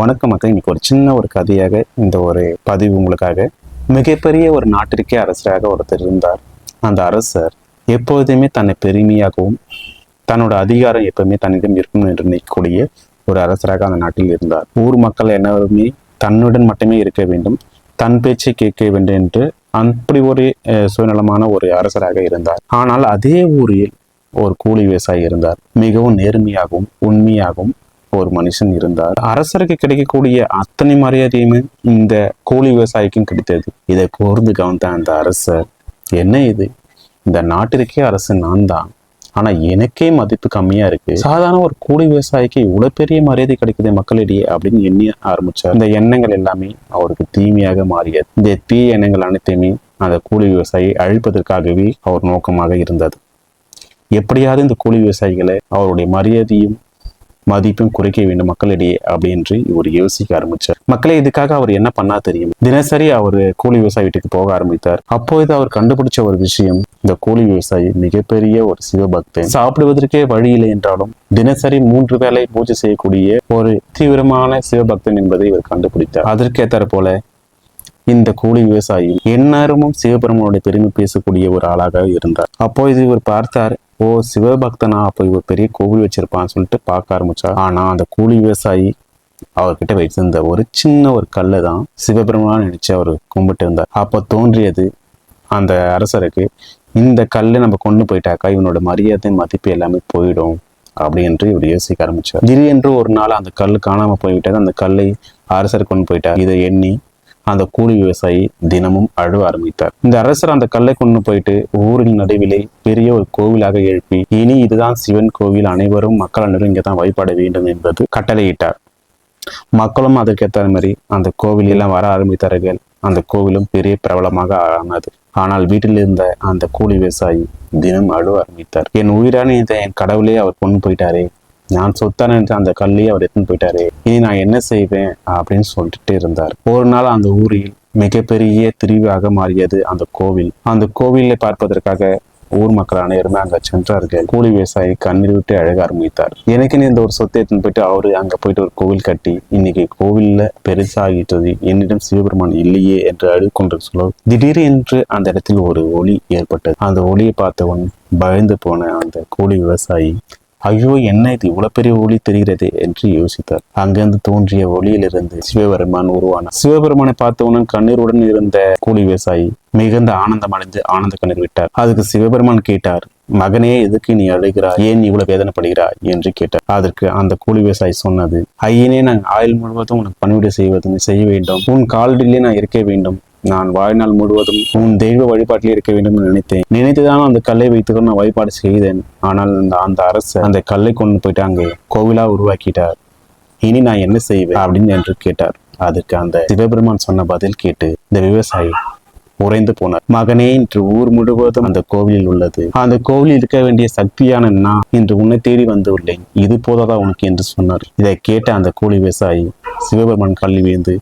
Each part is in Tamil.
வணக்கம் மக்கள். இன்னைக்கு ஒரு சின்ன ஒரு கதையாக இந்த ஒரு பதிவு உங்களுக்காக மிகப்பெரிய ஒரு நாட்டிற்கே அரசராக ஒருத்தர் இருந்தார். அந்த அரசர் எப்போதுமே தன்னை பெருமையாகவும் தன்னோட அதிகாரம் எப்பவுமே தன்னிடம் இருக்கும் என்று நினைக்கக்கூடிய ஒரு அரசராக அந்த நாட்டில் இருந்தார். ஊர் மக்கள் எல்லாருமே தன்னுடன் மட்டுமே இருக்க வேண்டும் தன் பேச்சை கேட்க வேண்டும் என்று அப்படி ஒரு சுயநலமான ஒரு அரசராக இருந்தார். ஆனால் அதே ஊரில் ஒரு கூலி விவசாயி இருந்தார். மிகவும் நேர்மையாகவும் உண்மையாகவும் ஒரு மனுஷன் இருந்தார். அரசருக்கு கிடைக்கக்கூடிய அத்தனை மரியாதையுமே இந்த கூலி விவசாயிக்கும் கிடைத்தது. இதை கூர்ந்து கவனித்த அந்த அரசர். என்ன இது? இந்த நாட்டிற்கே அரசு நான் தான் ஆனா எனக்கே மதிப்பு கம்மியா இருக்கு. சாதாரண ஒரு கூலி விவசாயிக்கு இவ்வளவு பெரிய மரியாதை கிடைக்குது மக்களிடையே அப்படின்னு எண்ணி ஆரம்பிச்சார். இந்த எண்ணங்கள் எல்லாமே அவருக்கு தீமையாக மாறியது இந்த தீய எண்ணங்கள் அனைத்தையுமே அந்த கூலி விவசாயி அழிப்பதற்காகவே அவர் நோக்கமாக இருந்தது. எப்படியாவது இந்த கூலி விவசாயிகளை அவருடைய மரியாதையும் மதிப்பும் குறைக்க வேண்டும் மக்களிடையே அப்படின்னு இவர் யோசிக்க ஆரம்பிச்சார். மக்களை இதுக்காக அவர் என்ன பண்ணா தெரியும்? தினசரி அவர் கூலி விவசாய வீட்டுக்கு போக ஆரம்பித்தார். அப்போது அவர் கண்டுபிடிச்ச ஒரு விஷயம் இந்த கூலி விவசாயி மிகப்பெரிய ஒரு சிவபக்தன். சாப்பிடுவதற்கே வழி இல்லை என்றாலும் தினசரி மூன்று வேளை பூஜை செய்யக்கூடிய ஒரு தீவிரமான சிவபக்தன் என்பதை இவர் கண்டுபிடித்தார். அதற்கேற்ற போல இந்த கூலி விவசாயி எந்நேரமும் சிவபெருமானுடைய பெருமை பேசக்கூடிய ஒரு ஆளாக இருந்தார். அப்போ இது இவர் பார்த்தார் ஓ சிவபக்தனா? அப்போ இவர் பெரிய கோவில் வச்சிருப்பான்னு சொல்லிட்டு பார்க்க ஆரம்பிச்சா ஆனால் அந்த கூலி விவசாயி அவர்கிட்ட வைத்திருந்த ஒரு சின்ன ஒரு கல்லை தான் சிவபெருமான் நினைச்சு அவர் கும்பிட்டு இருந்தார் அப்போ தோன்றியது அந்த அரசருக்கு இந்த கல்லை நம்ம கொண்டு போயிட்டாக்கா இவனோட மரியாதை மதிப்பு எல்லாமே போயிடும் அப்படின்ட்டு இவர் யோசிக்க ஆரம்பிச்சார். திடீரென்று ஒரு நாள் அந்த கல் காணாமல் போய்விட்டது. அந்த கல்லை அரசர் கொண்டு போயிட்டார். இதை எண்ணி அந்த கூலி விவசாயி தினமும் அழுவ ஆரம்பித்தார். இந்த அரசர் அந்த கல்லை கொண்டு போயிட்டு ஊரின் நடுவிலே பெரிய ஒரு கோவிலாக எழுப்பி இனி இதுதான் சிவன் கோவில் அனைவரும் மக்கள் அனைவரும் இங்கே தான் வழிபட வேண்டும் என்பது கட்டளையிட்டார். மக்களும் அதற்கேற்ற மாதிரி அந்த கோவிலெல்லாம் வர ஆரம்பித்தார்கள் அந்த கோவிலும் பெரிய பிரபலமாக ஆனது. ஆனால் வீட்டில் இருந்த அந்த கூலி விவசாயி தினம் அழுவ ஆரம்பித்தார். என் உயிரான இந்த என் கடவுளே அவர் கொண்டு போயிட்டாரே நான் சொத்தான என்ற அந்த கல்லையே அவர் எடுத்துன்னு போயிட்டாரு. இனி நான் என்ன செய்வேன் அப்படின்னு சொல்லிட்டு இருந்தார். ஒரு நாள் அந்த ஊரில் மிகப்பெரிய திருவிழாக மாறியது அந்த கோவில். அந்த கோவிலை பார்ப்பதற்காக ஊர் மக்கள் அனைவருமே அங்க சென்றார்கள். கூலி விவசாயி கண்ணீர் விட்டு அழக ஆரம்பித்தார். எனக்குன்னு இந்த ஒரு சொத்தை எடுத்துன்னு போயிட்டு அவரு அங்க போயிட்டு ஒரு கோவில் கட்டி இன்னைக்கு கோவில்ல பெருசாகிட்டது என்னிடம் சிவபெருமான் இல்லையே என்று அழுது சொல்ல திடீரென்று அந்த இடத்தில் ஒரு ஒளி ஏற்பட்டது. அந்த ஒளியை பார்த்தவன் பயந்து போன அந்த கூலி விவசாயி ஐயோ என்ன இது? இவ்வளவு பெரிய ஒளி தெரிகிறது என்று யோசித்தார். அங்கிருந்து தோன்றிய ஒளியிலிருந்து சிவபெருமான் உருவானார். சிவபெருமானை பார்த்தவுடன் கண்ணீருடன் இருந்த கூலி விவசாயி மிகுந்த ஆனந்தம் அடைந்து ஆனந்த கண்ணீர் விட்டார். அதுக்கு சிவபெருமான் கேட்டார் மகனே எதுக்கு நீ அழுகிறாய்? ஏன் இவ்வளவு வேதனைப்படுகிறாய்? என்று கேட்டார். அதற்கு அந்த கூலி விவசாயி சொன்னது ஐயனே நான் ஆயுள் முழுவதும் உனக்கு பணிவிடை செய்வது செய்ய வேண்டும். உன் கால்டிலே நான் இருக்க வேண்டும். நான் வாழ்நாள் முழுவதும் உன் தெய்வ வழிபாட்டில் இருக்க வேண்டும் என்று நினைத்தேன். நினைத்துதான் அந்த கல்லை வைத்துக்கொண்டு நான் வழிபாடு செய்தேன். ஆனால் அந்த அந்த அரசு அந்த கல்லை கொண்டு போயிட்டு அங்கே கோவிலா உருவாக்கிட்டார். இனி நான் என்ன செய்வேன்? அப்படின்னு என்று கேட்டார். அதற்கு அந்த சிவபெருமான் சொன்ன பதில் கேட்டு இந்த விவசாயி உறைந்து போனார். மகனே இன்று ஊர் முழுவதும் அந்த கோவிலில் உள்ளது. அந்த கோவிலில் இருக்க வேண்டிய சக்தியான நான் இன்று உன்னை தேடி வந்து உள்ளேன் இது போதாதா உனக்கு என்று சொன்னார். இதை கேட்ட அந்த கூலி விவசாயி சிவபெருமான் கல்வி வேந்து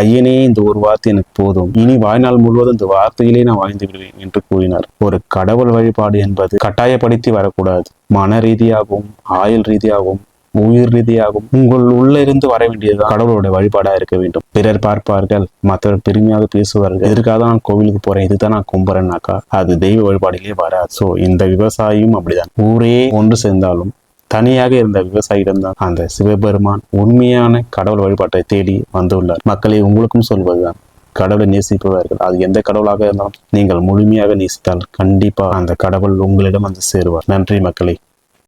ஐயனே இந்த ஒரு வார்த்தை எனக்கு போதும். இனி வாழ்நாள் முழுவதும் இந்த வார்த்தையிலே நான் வாழ்ந்து விடுவேன் என்று கூறினார். ஒரு கடவுள் வழிபாடு என்பது கட்டாயப்படுத்தி வரக்கூடாது. மன ரீதியாகவும் ஆயுள் ரீதியாகவும் உயிர் ரீதியாகவும் உங்கள் உள்ள இருந்து வர வேண்டியது கடவுளுடைய வழிபாடா இருக்க வேண்டும். பிறர் பார்ப்பார்கள் மற்றவர் பெருமையாக பேசுவார்கள். எதற்காக நான் கோவிலுக்கு போறேன். இதுதான் நான் கும்புறேன்னாக்கா அது தெய்வ வழிபாடிலே வராது. சோ இந்த விவசாயியும் அப்படிதான். ஊரே ஒன்று சேர்ந்தாலும் தனியாக இருந்த விவசாயியிடம்தான் அந்த சிவபெருமான் உண்மையான கடவுள் வழிபாட்டை தேடி வந்துள்ளார். மக்களை உங்களுக்கும் சொல்வதுதான் கடவுளை நேசிப்பவர்கள். அது எந்த கடவுளாக இருந்தாலும் நீங்கள் முழுமையாக நேசித்தால் கண்டிப்பா அந்த கடவுள் உங்களிடம் வந்து சேருவார். நன்றி மக்களை.